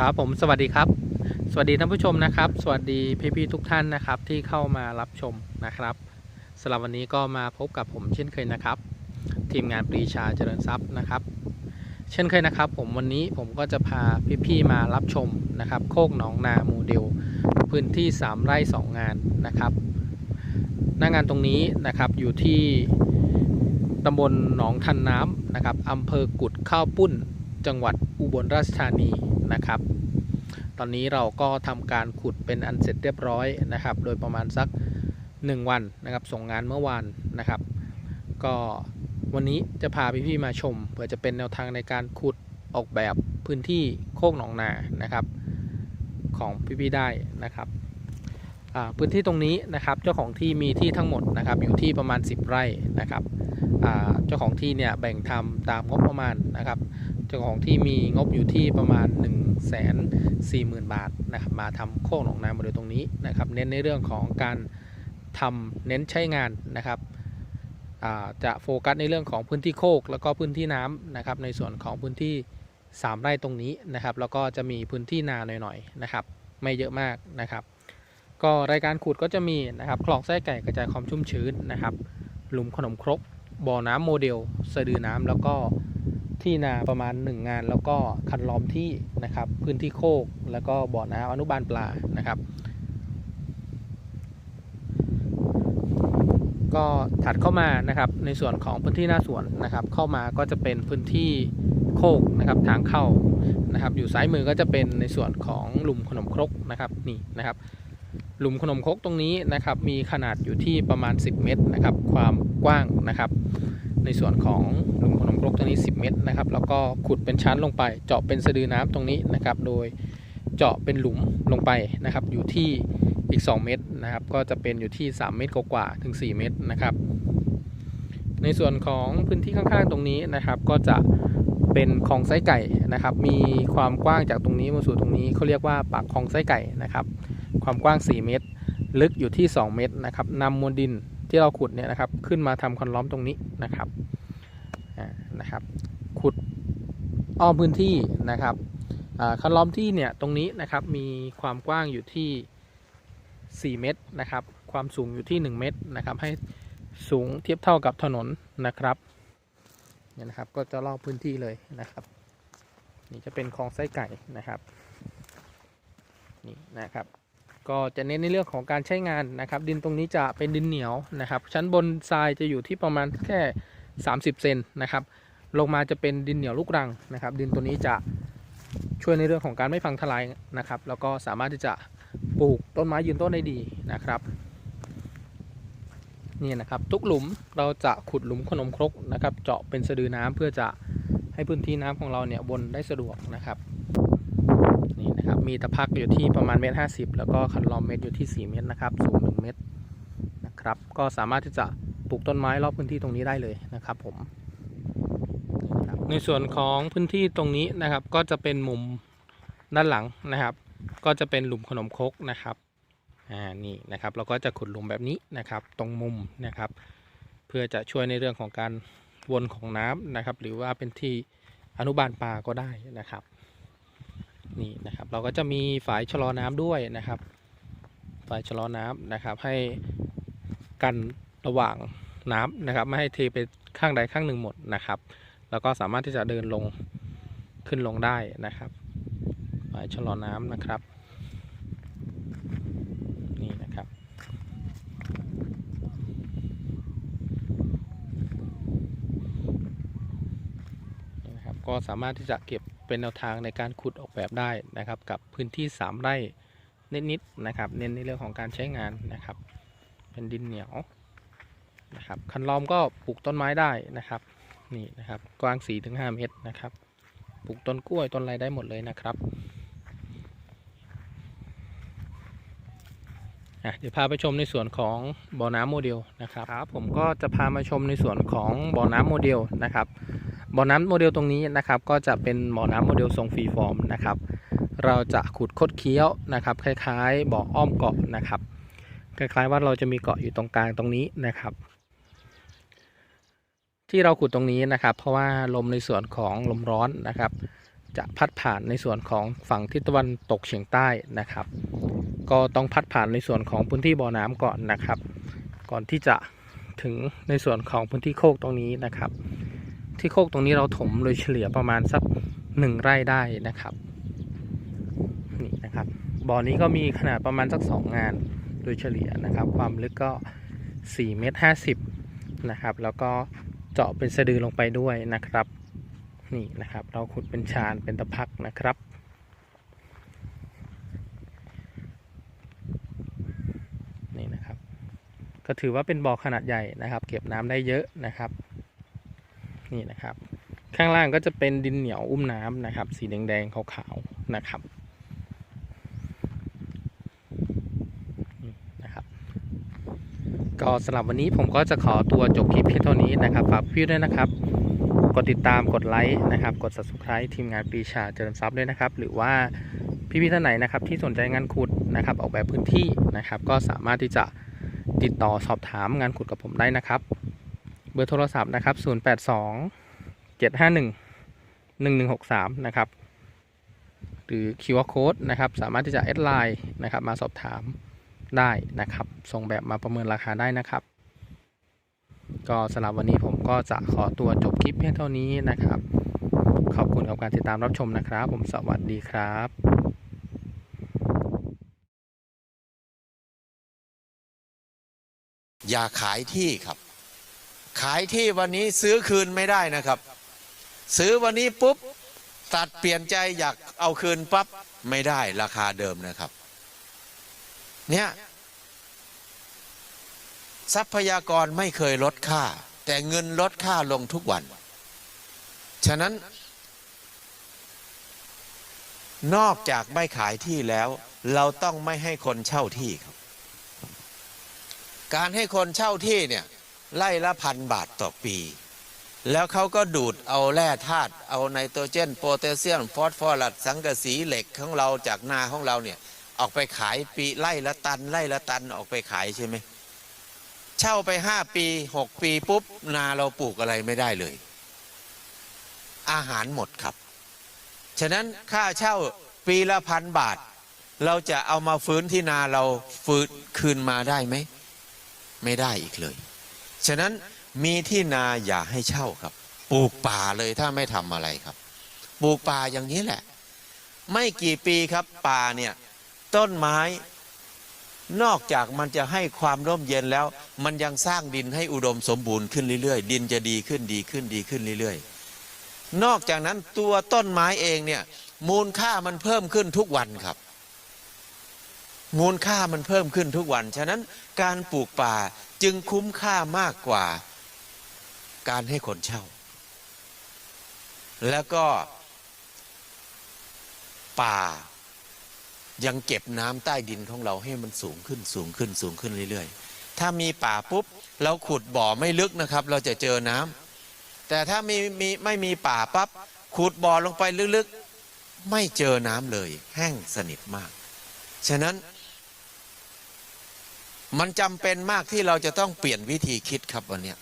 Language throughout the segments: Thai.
ครับผมสวัสดีครับ สวัสดีท่านผู้ชมนะครับ สวัสดีพี่ๆทุกท่านนะครับที่เข้ามารับชมนะครับสำหรับวันนี้ก็มาพบกับผมเช่นเคยนะครับ ทีมงานปรีชาเจริญทรัพย์นะครับ เช่นเคยนะครับ ผมวันนี้ผมก็จะพาพี่ๆมารับชมนะครับ โคกหนองนาโมเดล พื้นที่ 3 ไร่2 งานนะครับ หน้างานตรงนี้นะครับอยู่ที่ตำบลหนองทันน้ำนะครับอำเภอกุดข้าวปุ้นจังหวัด อุบลราชธานีนะครับ ตอนนี้เราก็ทำการขุดเป็นอันเสร็จเรียบร้อยนะครับ โดยประมาณสัก 1 วันนะครับ ส่งงานเมื่อวานนะครับ ก็วันนี้จะพาพี่ๆมาชม เพื่อจะเป็นแนวทางในการขุดออกแบบพื้นที่โคกหนองนานะครับ ของพี่ๆได้นะครับพื้นที่ตรงนี้นะครับเจ้าของที่มีที่ทั้งหมดนะครับอยู่ที่ประมาณ 10 ไร่นะครับเจ้าของที่เนี่ยแบ่งทำตามงบประมาณนะครับ เจ้าของที่มีงบอยู่ที่ประมาณ 1 4 0 0 0 0 บาทนะครับมาทำโคกหนองนาโมเดลตรงนี้นะครับ เน้นในเรื่องของการทำเน้นใช้งานนะครับจะโฟกัสในเรื่องของพื้นที่โคกแล้วก็พื้นที่น้ำนะครับ ในส่วนของพื้นที่ 3 ไร่ตรงนี้นะครับ แล้วก็จะมีพื้นที่นาหน่อยๆนะครับ ไม่เยอะมากนะครับ ก็รายการขุดก็จะมีนะครับคลองไส้ไก่กระจายความชุ่มชื้นนะครับ หลุมขนมครกบ่อน้ำโมเดลสะดือน้ำแล้วก็ ที่นาประมาณ 1 งาน แล้วก็คันล้อมที่นะครับ พื้นที่โคก แล้วก็บ่อน้ำอนุบาลปลานะครับ ก็ถัดเข้ามานะครับในส่วนของพื้นที่หน้าสวนนะครับ เข้ามาก็จะเป็นพื้นที่โคกนะครับทางเข้านะครับ อยู่ซ้ายมือก็จะเป็นในส่วนของหลุมขนมครกนะครับนี่นะครับ หลุมขนมครกตรงนี้นะครับ มีขนาดอยู่ที่ประมาณ 10 เมตรนะครับ ความกว้างนะครับ ในส่วนของหลุมขนมครกตรงนี้ 10 เมตรนะครับ แล้วก็ขุดเป็นชั้นลงไป เจาะเป็นสะดือน้ำตรงนี้นะครับ โดยเจาะเป็นหลุมลงไปนะครับ อยู่ที่อีก 2 เมตรนะครับ ก็จะเป็นอยู่ที่ 3 เมตรกว่าถึง 4 เมตรนะครับ ในส่วนของพื้นที่ข้างๆตรงนี้นะครับ ก็จะเป็นคลองไส้ไก่นะครับ มีความกว้างจากตรงนี้มาสู่ตรงนี้เขาเรียกว่าปากคลองไส้ไก่นะครับ ความกว้าง 4 เมตร ลึกอยู่ที่ 2 เมตรนะครับนำมวลดิน ที่เราขุดเนี่ยนะครับ ขึ้นมาทำคันล้อมตรงนี้นะครับอ่านะครับ ขุดอ้อมพื้นที่นะครับอ่าคันล้อมที่เนี่ยตรงนี้นะครับมีความกว้างอยู่ที่ 4 เมตรนะครับ ความสูงอยู่ที่ 1 เมตรนะครับ ให้สูงเทียบเท่ากับถนนนะครับเนี่ยนะครับก็จะรอบพื้นที่เลยนะครับ นี่จะเป็นคลองไส้ไก่นะครับนี่นะครับ ก็จะเน้นในเรื่องของการใช้งานนะครับ ดินตรงนี้จะเป็นดินเหนียวนะครับ ชั้นบนทรายจะอยู่ที่ประมาณแค่ 30 เซนนะครับ ลงมาจะเป็นดินเหนียวลูกรังนะครับ ดินตัวนี้จะช่วยในเรื่องของการไม่พังทลายนะครับ แล้วก็สามารถที่จะปลูกต้นไม้ยืนต้นได้ดีนะครับนี่นะครับ ทุกหลุมเราจะขุดหลุมขนมครกนะครับ เจาะเป็นสะดือน้ำเพื่อจะให้พื้นที่น้ำของเราเนี่ยวนได้สะดวกนะครับ มีตะพักอยู่ที่ประมาณเมตรห้าสิบแล้วก็คันลอมเมตรอยู่ที่4เมตรนะครับสูง1เมตรนะครับก็สามารถที่จะปลูกต้นไม้รอบพื้นที่ตรงนี้ได้เลยนะครับผมในส่วนของพื้นที่ตรงนี้นะครับ ก็จะเป็นมุมด้านหลังนะครับ ก็จะเป็นหลุมขนมครกนะครับอ่านี่นะครับ เราก็จะขุดหลุมแบบนี้นะครับ ตรงมุมนะครับ เพื่อจะช่วยในเรื่องของการวนของน้ำนะครับ หรือว่าเป็นที่อนุบาลปลาก็ได้นะครับ นี่นะครับ เราก็จะมีฝายชะลอน้ำด้วยนะครับ ฝายชะลอน้ำนะครับ ให้กันระหว่างน้ำนะครับ ไม่ให้เทไปข้างใดข้างหนึ่งหมดนะครับ แล้วก็สามารถที่จะเดินลงขึ้นลงได้นะครับฝายชะลอน้ำนะครับ นี่นะครับ นี่นะครับ ก็สามารถที่จะเก็บเป็นแนวทางในการขุดออกแบบได้นะครับ กับพื้นที่ 3 ไร่นิดๆนะครับ เน้นในเรื่องของการใช้งานนะครับ เป็นดินเหนียวนะครับคันล้อมก็ปลูกต้นไม้ได้นะครับนี่นะครับกว้าง 4-5 เมตรนะครับปลูกต้นกล้วยต้นอะไรได้หมดเลยนะครับเดี๋ยวพาไปชมในส่วนของบ่อน้ำโมเดลนะครับครับ ผมก็จะพามาชมในส่วนของบ่อน้ำโมเดลนะครับ บ่อน้ำโมเดลตรงนี้นะครับ ก็จะเป็นบ่อน้ำโมเดลทรงฟรีฟอร์มนะครับ เราจะขุดคดเคี้ยวนะครับ คล้ายๆบ่ออ้อมเกาะนะครับ คล้ายๆว่าเราจะมีเกาะอยู่ตรงกลางตรงนี้นะครับ ที่เราขุดตรงนี้นะครับ เพราะว่าลมในส่วนของลมร้อนนะครับ จะพัดผ่านในส่วนของฝั่งทิศตะวันตกเฉียงใต้นะครับ ก็ต้องพัดผ่านในส่วนของพื้นที่บ่อน้ำก่อนนะครับ ก่อนที่จะถึงในส่วนของพื้นที่โคกตรงนี้นะครับ ที่โคกตรงนี้เราถมโดยเฉลี่ยประมาณสักหนึ่งไร่ได้นะครับ นี่นะครับบ่อนี้ก็มีขนาดประมาณสักสองงานโดยเฉลี่ยนะครับ ความลึกก็4เมตร50นะครับ แล้วก็เจาะเป็นสะดือลงไปด้วยนะครับ นี่นะครับ เราขุดเป็นชานเป็นตะพักนะครับนี่นะครับ ก็ถือว่าเป็นบ่อขนาดใหญ่นะครับ เก็บน้ำได้เยอะนะครับ นี่นะครับ ข้างล่างก็จะเป็นดินเหนียวอุ้มน้ำนะครับ สีแดงๆขาวๆนะครับนะครับก็สำหรับวันนี้ผมก็จะขอตัวจบคลิปเพียงเท่านี้นะครับฝากพี่ด้วยนะครับ กดติดตามกดไลค์นะครับ กด subscribe ทีมงานปีชาเจริญทรัพย์ด้วยนะครับ หรือว่าพี่ๆท่านไหนนะครับ ที่สนใจงานขุดนะครับ ออกแบบพื้นที่นะครับ ก็สามารถที่จะติดต่อสอบถามงานขุดกับผมได้นะครับ เบอร์โทรศัพท์นะครับ 082 751 1163 นะครับ หรือ QR Code นะครับ สามารถที่จะแอดไลน์นะครับ มาสอบถามได้นะครับ ส่งแบบมาประเมินราคาได้นะครับ ก็สำหรับวันนี้ผมก็จะขอตัวจบคลิปเพียงเท่านี้นะครับ ขอบคุณกับการติดตามรับชมนะครับ ผมสวัสดีครับอย่าขายที่ครับ ขายที่วันนี้ซื้อคืนไม่ได้นะครับ ซื้อวันนี้ปุ๊บตัดเปลี่ยนใจอยากเอาคืนปั๊บไม่ได้ราคาเดิมนะครับ เนี่ยทรัพยากรไม่เคยลดค่า แต่เงินลดค่าลงทุกวัน ฉะนั้น นอกจากไม่ขายที่แล้ว เราต้องไม่ให้คนเช่าที่ครับ การให้คนเช่าที่เนี่ย ไล่ละพันบาทต่อปี แล้วเขาก็ดูดเอาแร่ธาตุเอาไนโตรเจนโพแทสเซียมฟอสฟอรัสสังกะสีเหล็กของเราจากนาของเราเนี่ยออกไปขายปีไล่ละตัน ไล่ละตันออกไปขายใช่ไหมเช่าไปห้าปีหกปีปุ๊บ นาเราปลูกอะไรไม่ได้เลย อาหารหมดครับ ฉะนั้นค่าเช่าปีละพันบาท เราจะเอามาฟื้นที่นาเราฟื้นคืนมาได้ไหม ไม่ได้อีกเลย ฉะนั้นมีที่นาอย่าให้เช่าครับ ปลูกป่าเลยถ้าไม่ทำอะไรครับ ปลูกป่าอย่างนี้แหละ ไม่กี่ปีครับป่าเนี่ยต้นไม้นอกจากมันจะให้ความร่มเย็นแล้ว มันยังสร้างดินให้อุดมสมบูรณ์ขึ้นเรื่อยๆ ดินจะดีขึ้นดีขึ้นดีขึ้นเรื่อยๆ นอกจากนั้นตัวต้นไม้เองเนี่ยมูลค่ามันเพิ่มขึ้นทุกวันครับ มูลค่ามันเพิ่มขึ้นทุกวัน ฉะนั้นการปลูกป่าจึงคุ้มค่ามากกว่า การให้คนเช่า แล้วก็ป่ายังเก็บน้ำใต้ดินของเราให้มันสูงขึ้นสูงขึ้นสูงขึ้นเรื่อยๆ ถ้ามีป่าปุ๊บ เราขุดบ่อไม่ลึกนะครับ เราจะเจอน้ำแต่ถ้ามีมีไม่มีป่าปั๊บขุดบ่อลงไปลึกๆ ไม่เจอน้ำเลย แห้งสนิทมาก ฉะนั้น มันจำเป็นมากที่เราจะต้องเปลี่ยนวิธีคิดครับวันนี้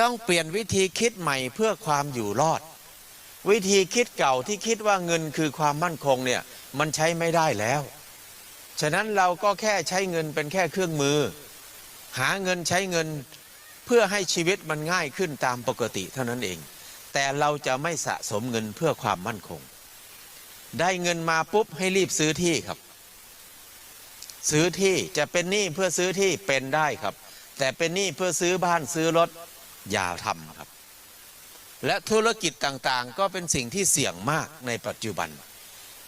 ต้องเปลี่ยนวิธีคิดใหม่เพื่อความอยู่รอด วิธีคิดเก่าที่คิดว่าเงินคือความมั่นคงเนี่ยมันใช้ไม่ได้แล้ว ฉะนั้นเราก็แค่ใช้เงินเป็นแค่เครื่องมือ หาเงินใช้เงินเพื่อให้ชีวิตมันง่ายขึ้นตามปกติเท่านั้นเอง แต่เราจะไม่สะสมเงินเพื่อความมั่นคง ได้เงินมาปุ๊บให้รีบซื้อที่ครับ ซื้อที่จะเป็นหนี้เพื่อซื้อที่เป็นได้ครับ แต่เป็นหนี้เพื่อซื้อบ้านซื้อรถอย่าทำครับ และธุรกิจต่างๆ ก็เป็นสิ่งที่เสี่ยงมากในปัจจุบัน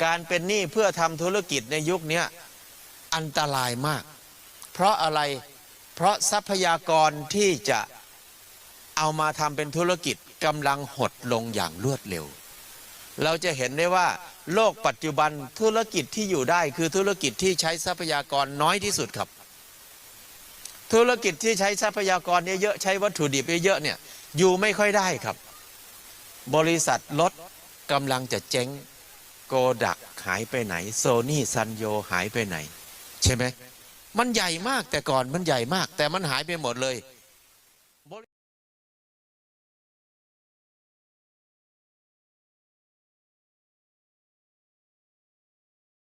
การเป็นหนี้เพื่อทำธุรกิจในยุคนี้อันตรายมาก เพราะอะไรเพราะทรัพยากรที่จะเอามาทำเป็นธุรกิจกำลังหดลงอย่างรวดเร็ว เราจะเห็นได้ว่า โลกปัจจุบันธุรกิจที่อยู่ได้คือธุรกิจที่ใช้ทรัพยากรน้อยที่สุดครับ ธุรกิจที่ใช้ทรัพยากรเยอะๆใช้วัตถุดิบเยอะๆเนี่ยอยู่ไม่ค่อยได้ครับ บริษัทรถกำลังจะเจ๊งโกดักหายไปไหนโซนี่ซันโยหายไปไหน ใช่ไหมมันใหญ่มากแต่ก่อนมันใหญ่มาก แต่มันหายไปหมดเลย